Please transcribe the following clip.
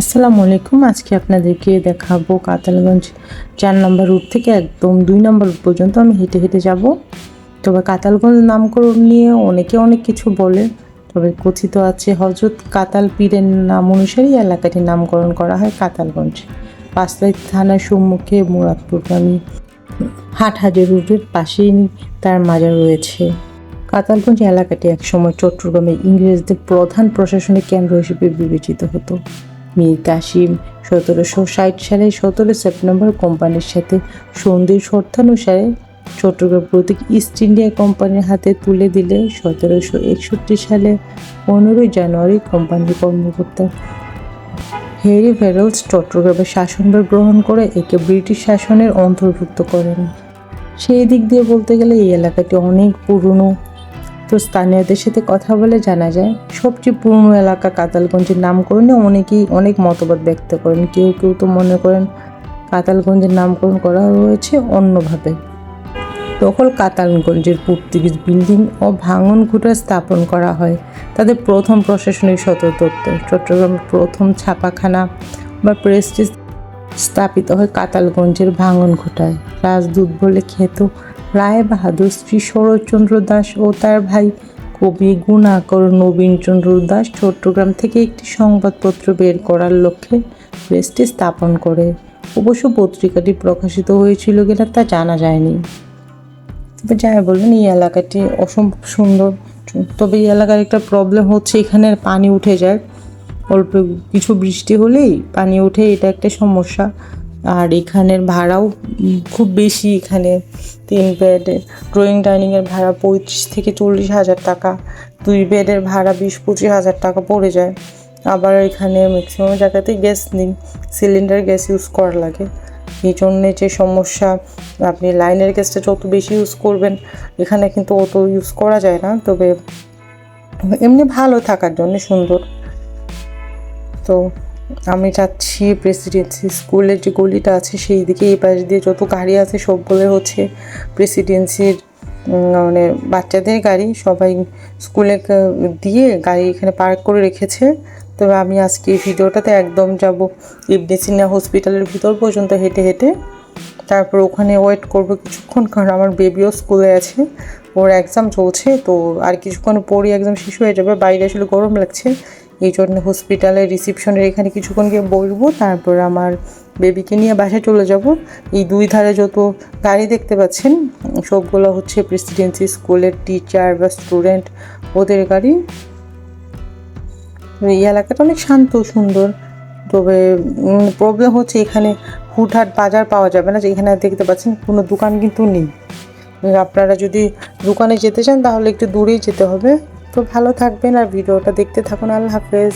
আসসালামু আলাইকুম। আজকে আপনাদেরকে দেখাবো কাতালগঞ্জ চার নম্বর রুট থেকে একদম দুই নম্বর রুট পর্যন্ত আমি হেঁটে হেঁটে যাব। তবে কাতালগঞ্জ নামকরণ নিয়ে অনেকে অনেক কিছু বলে, তবে কথিত আছে হজরত কাতাল পীরের নাম অনুসারেই এলাকাটির নামকরণ করা হয় কাতালগঞ্জ। পাঁচলাই থানার সম্মুখে মুরাদপুরগামী হাটহাজার রুটের পাশেই তার মাজার রয়েছে। কাতালগঞ্জ এলাকাটি একসময় চট্টগ্রামে ইংরেজদের প্রধান প্রশাসনিক কেন্দ্র হিসেবে বিবেচিত হতো। মীর কাশিম সতেরোশো ষাট সালে সতেরো সেপ্টেম্বর কোম্পানির সাথে সন্ধির শর্তানুসারে চট্টগ্রাম প্রতীক ইস্ট ইন্ডিয়া কোম্পানির হাতে তুলে দিলে সতেরোশো একষট্টি সালে পনেরোই জানুয়ারি কোম্পানির কর্মকর্তা হেরি ভেরলস চট্টগ্রামের শাসনভার গ্রহণ করে একে ব্রিটিশ শাসনের অন্তর্ভুক্ত করেন। সেই দিক দিয়ে বলতে গেলে এই এলাকাটি অনেক পুরনো। তো স্থানীয়দের সাথে কথা বলে জানা যায়, সবচেয়ে পুরনো এলাকা কাতালগঞ্জের নামকরণে অনেকেই অনেক মতবাদ ব্যক্ত করেন। কেউ কেউ তো মনে করেন কাতালগঞ্জের নামকরণ করা হয়েছে অন্যভাবে। তখন কাতালগঞ্জের পর্তুগিজ বিল্ডিং ও ভাঙন ঘুটা স্থাপন করা হয়। তাদের প্রথম প্রশাসনিক সদর দপ্তর চট্টগ্রামের প্রথম ছাপাখানা বা প্রেস্টিজ স্থাপিত হয় কাতালগঞ্জের ভাঙন ঘোটায়। রাজদূত বলে খ্যাত রায় বাহাদুর শ্রী শরৎচন্দ্র দাস ও তার ভাই কবি গুণাকর নবীনচন্দ্র দাস চট্টগ্রাম থেকে একটি সংবাদপত্র বের করার লক্ষ্যে প্রেসটি স্থাপন করে। অবশ্য পত্রিকাটি প্রকাশিত হয়েছিল কিনা তা জানা যায়নি। তবে যাই বললেন এই এলাকাটি অসম্ভব সুন্দর। তবে এই এলাকার একটা প্রবলেম হচ্ছে এখানে পানি উঠে যায়। অল্প কিছু বৃষ্টি হলেই পানি উঠে এটা একটা সমস্যা। আর এখানের ভাড়াও খুব বেশি এখানে। তিন বেডের ড্রয়িং ডাইনিংয়ের ভাড়া পঁয়ত্রিশ থেকে চল্লিশ হাজার টাকা। দুই বেডের ভাড়া বিশ পঁচিশ হাজার টাকা পড়ে যায়। আবার এখানে ম্যাক্সিমাম জায়গাতেই গ্যাস নেই সিলিন্ডার গ্যাস ইউজ করা লাগে। এই জন্যে যে সমস্যা, আপনি লাইনের গ্যাসটা যত বেশি ইউজ করবেন, এখানে কিন্তু অত ইউজ করা যায় না। তবে এমনি ভালো থাকার জন্য সুন্দর। তো আমি চাচ্ছি প্রেসিডেন্সি স্কুলের যে গলিটা আছে সেই দিকে, এই পাশ দিয়ে যত গাড়ি আছে সবগুলো হচ্ছে প্রেসিডেন্সির মানে বাচ্চাদের গাড়ি। সবাই স্কুলে দিয়ে গাড়ি এখানে পার্ক করে রেখেছে। তবে আমি আজকে এই ভিডিওটাতে একদম যাব ইবনে সিনা হসপিটালের ভিতর পর্যন্ত হেঁটে হেঁটে। তারপর ওখানে ওয়েট করব কিছুক্ষণ, কারণ আমার বেবিও স্কুলে আছে। ওর এক্সাম চলছে, তো আর কিছুক্ষণ পরই এক্সাম শেষ হয়ে যাবে। বাইরে আসলে গরম লাগছে। এই জন্য হসপিটালের রিসিপশনের এখানে কিছুক্ষণ গিয়ে বসবো, তারপর আমার বেবিকে নিয়ে বাসায় চলে যাব। এই দুই ধারে যত গাড়ি দেখতে পাচ্ছেন, সবগুলো হচ্ছে প্রেসিডেন্সি স্কুলের টিচার বা স্টুডেন্ট ওদের গাড়ি। এই এলাকাটা অনেক শান্ত, সুন্দর। তবে প্রবলেম হচ্ছে এখানে হুটহাট বাজার পাওয়া যাবে না, যে এখানে দেখতে পাচ্ছেন কোনো দোকান কিন্তু নেই। আপনারা যদি দোকানে যেতে চান, তাহলে একটু দূরেই যেতে হবে। তো ভালো থাকবেন আর ভিডিওটা দেখতে থাকুন। আল্লাহ হাফেজ।